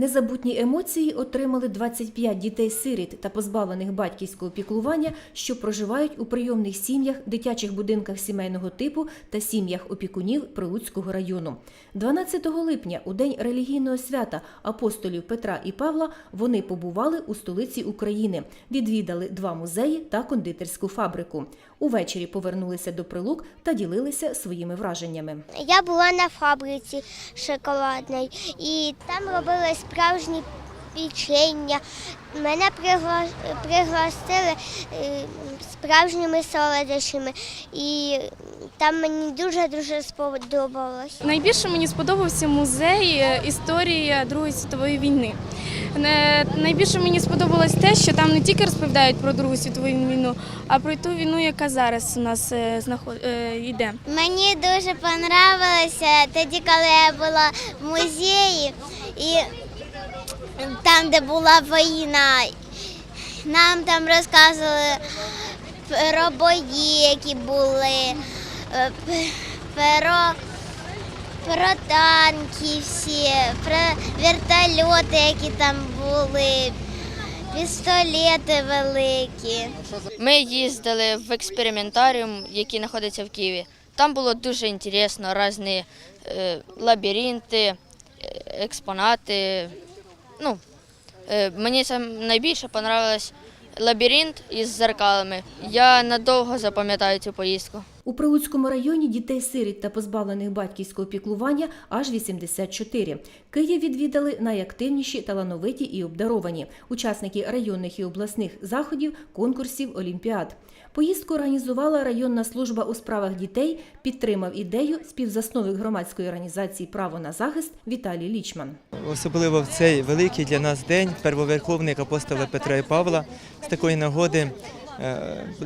Незабутні емоції отримали 25 дітей-сиріт та позбавлених батьківського піклування, що проживають у прийомних сім'ях, дитячих будинках сімейного типу та сім'ях опікунів Прилуцького району. 12 липня, у день релігійного свята апостолів Петра і Павла, вони побували у столиці України, відвідали два музеї та кондитерську фабрику. Увечері повернулися до Прилук та ділилися своїми враженнями. Я була на фабриці шоколадній і там робили справжні печення. Мене пригласили е, справжніми солодощами, і там мені дуже-дуже сподобалось. Найбільше мені сподобався музей е, історії Другої світової війни. Найбільше мені сподобалось те, що там не тільки розповідають про Другу світову війну, а про ту війну, яка зараз у нас е, е, йде. Мені дуже понравилося тоді, коли я була в музеї і там, де була війна, нам там розказували про бої, які були, е, про, про танки всі, про вертольоти, які там були, пістолети великі. Ми їздили в експериментаріум, який знаходиться в Києві. Там було дуже цікаво, різні е, лабіринти, е, експонати. Ну, е, мені сам найбільше подобався лабіринт із зеркалами. Я надовго запам'ятаю цю поїздку. У Прилуцькому районі дітей-сиріт та позбавлених батьківського піклування аж 84. Київ відвідали найактивніші, талановиті і обдаровані учасники районних і обласних заходів, конкурсів, олімпіад. Поїздку організувала районна служба у справах дітей, підтримав ідею співзасновник громадської організації Право на захист Віталій Лічман. Особливо в цей великий для нас день, первоверховник апостола Петра і Павла. З такої нагоди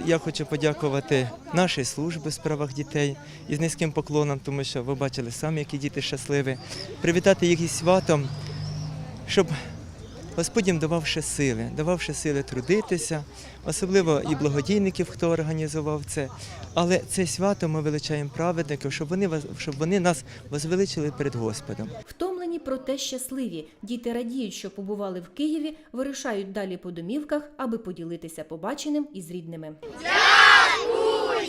я хочу подякувати нашій службі у справах дітей із низьким поклоном, тому що ви бачили самі, які діти щасливі. Привітати їх із святом, щоб Господь їм давав сили, давав ще сили трудитися, особливо і благодійників, хто організував це. Але це свято ми величаємо праведників, щоб вони, щоб вони нас возвеличили перед Господом. Проте щасливі. Діти радіють, що побували в Києві, вирушають далі по домівках, аби поділитися побаченим із рідними. Дякуємо!